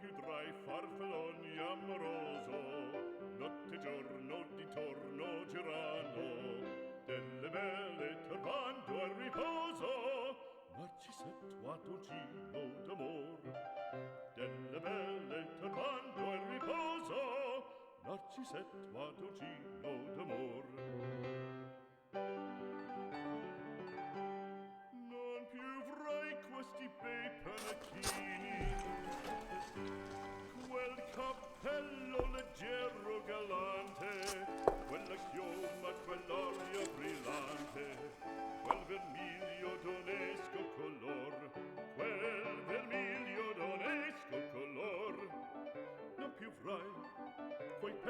più tra i farfalloni amoroso notte e giorno d'intorno girano delle belle turbando a riposo ma ci settua dolcino d'amor. Delle belle turbando a riposo ma ci settua dolcino d'amor.